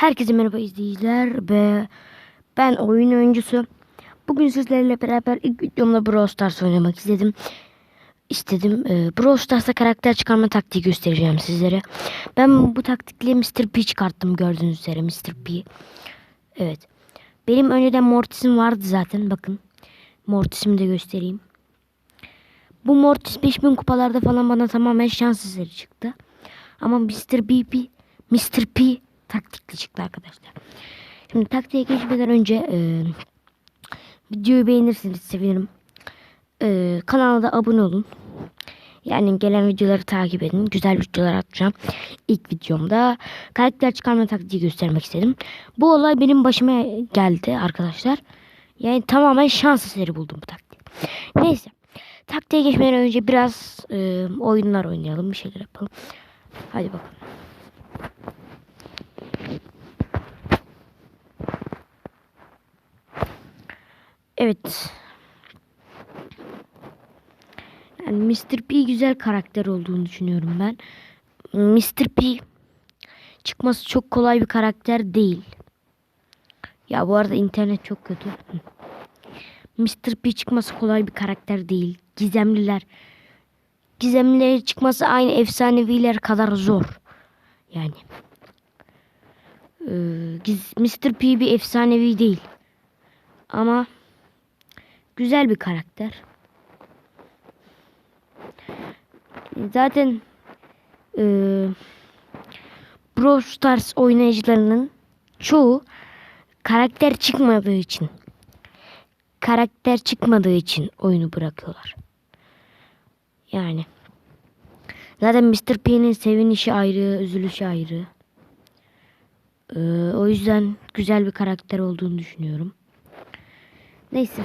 Herkese merhaba izleyiciler ve ben oyun oyuncusu. Bugün sizlerle beraber ilk videomda Brawl Stars oynamak istedim. İstedim. Ee, Brawl Stars'ta karakter çıkarma taktiği göstereceğim sizlere. Ben bu taktikle Mr. P çıkarttım gördüğünüz üzere Mr. P. Evet. Benim önceden Mortis'im vardı zaten bakın. Mortis'imi de göstereyim. Bu Mortis 5000 kupalarda falan bana tamamen şans eseri çıktı. Ama Mr. P, P Mr. P taktikli çıktı arkadaşlar. Şimdi taktiğe geçmeden önce e, videoyu beğenirseniz sevinirim. E, kanala abone olun. Yani gelen videoları takip edin. Güzel videolar atacağım. İlk videomda karakter çıkarma taktiği göstermek istedim. Bu olay benim başıma geldi arkadaşlar. Yani tamamen şans eseri buldum bu taktiği. Neyse. Taktiğe geçmeden önce biraz e, oyunlar oynayalım. Bir şeyler yapalım. Hadi bakalım. Evet. Yani Mr. P güzel karakter olduğunu düşünüyorum ben. Mr. P çıkması çok kolay bir karakter değil. Ya bu arada internet çok kötü. Mr. P çıkması kolay bir karakter değil. Gizemliler. Gizemlilerin çıkması aynı efsaneviler kadar zor. Yani. Ee, Mr. P bir efsanevi değil. Ama güzel bir karakter. Zaten e, Brawl Stars oynayıcılarının çoğu karakter çıkmadığı için karakter çıkmadığı için oyunu bırakıyorlar. Yani zaten Mr. P'nin sevinişi ayrı, üzülüşü ayrı. Ee, o yüzden güzel bir karakter olduğunu düşünüyorum. Neyse.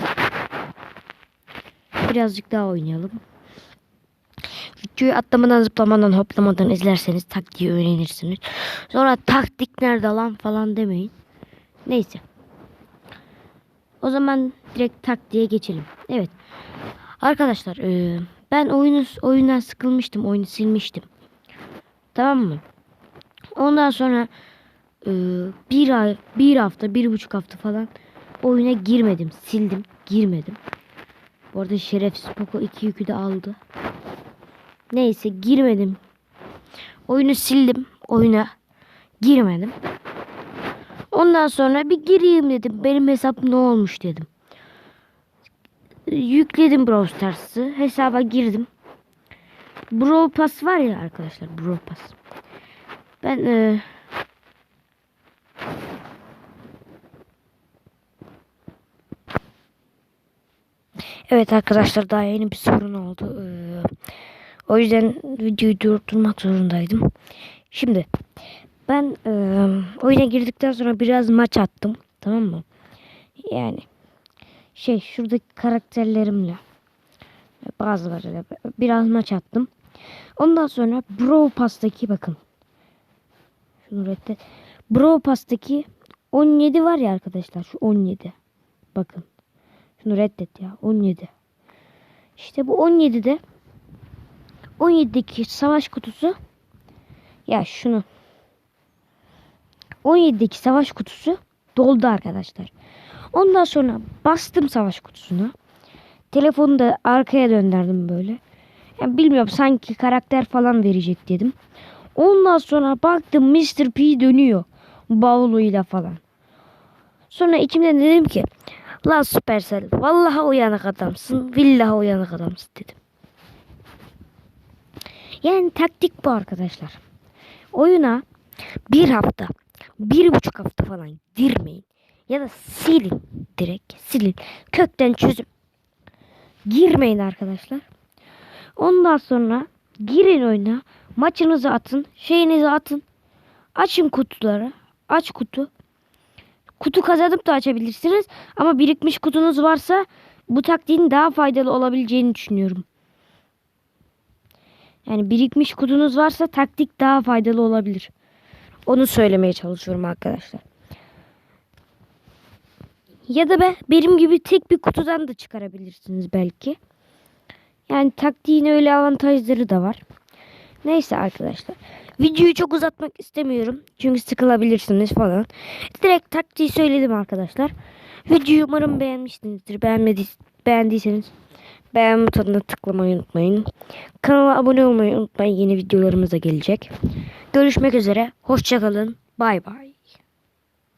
Birazcık daha oynayalım. Videoyu atlamadan zıplamadan hoplamadan izlerseniz taktiği öğrenirsiniz. Sonra taktik nerede lan falan demeyin. Neyse. O zaman direkt taktiğe geçelim. Evet. Arkadaşlar e, ben oyunu oyundan sıkılmıştım. Oyunu silmiştim. Tamam mı? Ondan sonra e, bir ay, bir hafta, bir buçuk hafta falan oyuna girmedim. Sildim. Girmedim. Bu arada şerefsiz Poco iki yükü de aldı. Neyse girmedim. Oyunu sildim. Oyuna girmedim. Ondan sonra bir gireyim dedim. Benim hesap ne olmuş dedim. Yükledim Brawl Stars'ı. Hesaba girdim. Brawl Pass var ya arkadaşlar. Brawl Pass. Ben e, Evet arkadaşlar daha yeni bir sorun oldu. Ee, o yüzden videoyu durdurmak zorundaydım. Şimdi ben e, oyuna girdikten sonra biraz maç attım. Tamam mı? Yani şey şuradaki karakterlerimle bazılarıyla biraz maç attım. Ondan sonra Brawl Pass'taki bakın. Şunu reddet. Brawl Pass'taki 17 var ya arkadaşlar şu 17. Bakın. Şunu reddet ya 17. İşte bu 17'de 17'deki savaş kutusu ya şunu 17'deki savaş kutusu doldu arkadaşlar. Ondan sonra bastım savaş kutusuna. Telefonu da arkaya döndürdüm böyle. Yani bilmiyorum sanki karakter falan verecek dedim. Ondan sonra baktım Mr. P dönüyor. Bavuluyla falan. Sonra içimden dedim ki Lan Supercell vallahi uyanık adamsın. Billahi uyanık adamsın dedim. Yani taktik bu arkadaşlar. Oyuna bir hafta, bir buçuk hafta falan girmeyin. Ya da silin direkt silin. Kökten çözüm. Girmeyin arkadaşlar. Ondan sonra girin oyuna. Maçınızı atın. Şeyinizi atın. Açın kutuları. Aç kutu. Kutu kazanıp da açabilirsiniz. Ama birikmiş kutunuz varsa bu taktiğin daha faydalı olabileceğini düşünüyorum. Yani birikmiş kutunuz varsa taktik daha faydalı olabilir. Onu söylemeye çalışıyorum arkadaşlar. Ya da be benim gibi tek bir kutudan da çıkarabilirsiniz belki. Yani taktiğin öyle avantajları da var. Neyse arkadaşlar. Videoyu çok uzatmak istemiyorum. Çünkü sıkılabilirsiniz falan. Direkt taktiği söyledim arkadaşlar. Videoyu umarım beğenmişsinizdir. Beğenmediyseniz, beğendiyseniz beğen butonuna tıklamayı unutmayın. Kanala abone olmayı unutmayın. Yeni videolarımız da gelecek. Görüşmek üzere. Hoşçakalın. Bay bay.